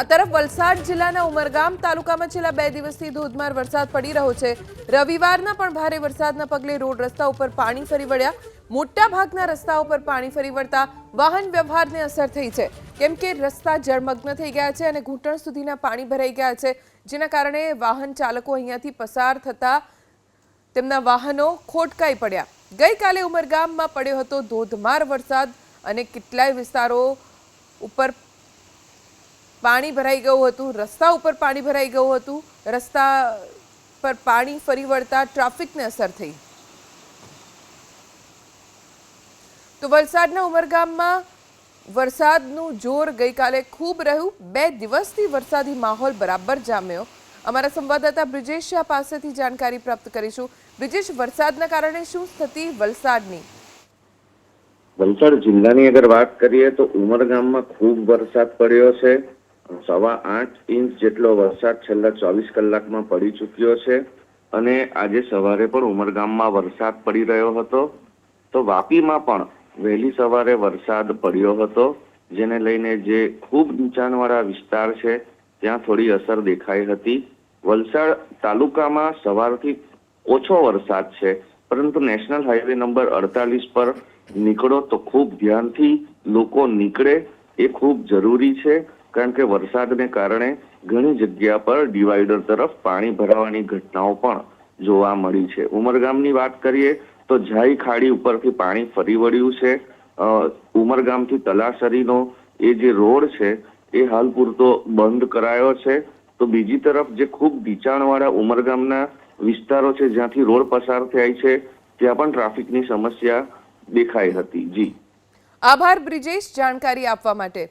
આ તરફ વલસાડ જિલ્લાના ઉમરગામ તાલુકામાં છેલ્લા બે દિવસથી ધોધમાર વરસાદ પડી રહ્યો છે. રવિવારના પણ ભારે વરસાદના પગલે રોડ રસ્તા ઉપર પાણી ફરી વળ્યા. મોટા ભાગના રસ્તા ઉપર પાણી ફરી વળતા વાહન વ્યવહારને અસર થઈ છે. કેમ કે રસ્તા જળમગ્ન થઈ ગયા છે અને ઘૂંટણ સુધીના પાણી ભરાઈ ગયા છે. જેના કારણે વાહન ચાલકો અહીંયાથી પસાર થતા તેમના વાહનો ખોટકાઈ પડ્યા. ગઈકાલે ઉમરગામમાં પડ્યો હતો ધોધમાર વરસાદ અને કેટલાય વિસ્તારો ઉપર પાણી ભરાઈ ગયું હતું, રસ્તા ઉપર પાણી ભરાઈ ગયું હતું, રસ્તા પર પાણી ફરી વળતા ટ્રાફિકને અસર થઈ. તો વલસાડના ઉમરગામમાં વરસાદનું જોર ગઈકાલે ખૂબ રહ્યું. બે દિવસથી વરસાદી માહોલ બરાબર જામ્યો. અમારા સંવાદદાતા બ્રિજેશ શાહ પાસેથી જાણકારી પ્રાપ્ત કરીશું. બ્રિજેશ, વરસાદના કારણે શું સ્થિતિ વલસાડની? વલસાડ જિલ્લાની અગર વાત કરીએ તો ઉમરગામમાં ખૂબ વરસાદ પડ્યો છે. સવા આઠ ઇંચ જેટલો વરસાદ છેલ્લા ચોવીસ કલાકમાં પડી ચૂક્યો છે અને આજે સવારે પણ ઉમરગામમાં વરસાદ પડી રહ્યો હતો. તો વાપીમાં પણ વહેલી સવારે વરસાદ પડ્યો હતો, જેને લઈને જે ખૂબ નીચાણવાળા વિસ્તાર છે, ત્યાં થોડી અસર દેખાઈ હતી. વલસાડ તાલુકામાં સવારથી ઓછો વરસાદ છે, પરંતુ નેશનલ હાઈવે નંબર અડતાલીસ પર નીકળો તો ખૂબ ધ્યાનથી લોકો નીકળે, એ ખૂબ જરૂરી છે. કારણ કે વરસાદને કારણે ઘણી જગ્યા પર ડિવાઈડર તરફ પાણી ભરાવાની ઘટનાઓ પણ જોવા મળી છે. ઉમરગામની વાત કરીએ તો જાઈ ખાડી ઉપરથી પાણી ફરી વળ્યું છે. ઉમરગામથી તલાસરીનો એ જે રોડ છે એ હાલ પૂરતો બંધ કરાયો છે. તો બીજી તરફ જે ખૂબ નીચાણવાળા ઉમરગામના વિસ્તારો છે જ્યાંથી રોડ પસાર થાય છે, ત્યાં પણ ટ્રાફિકની સમસ્યા દેખાઈ હતી. જી. આભાર બ્રિજેશ, જાણકારી આપવા માટે.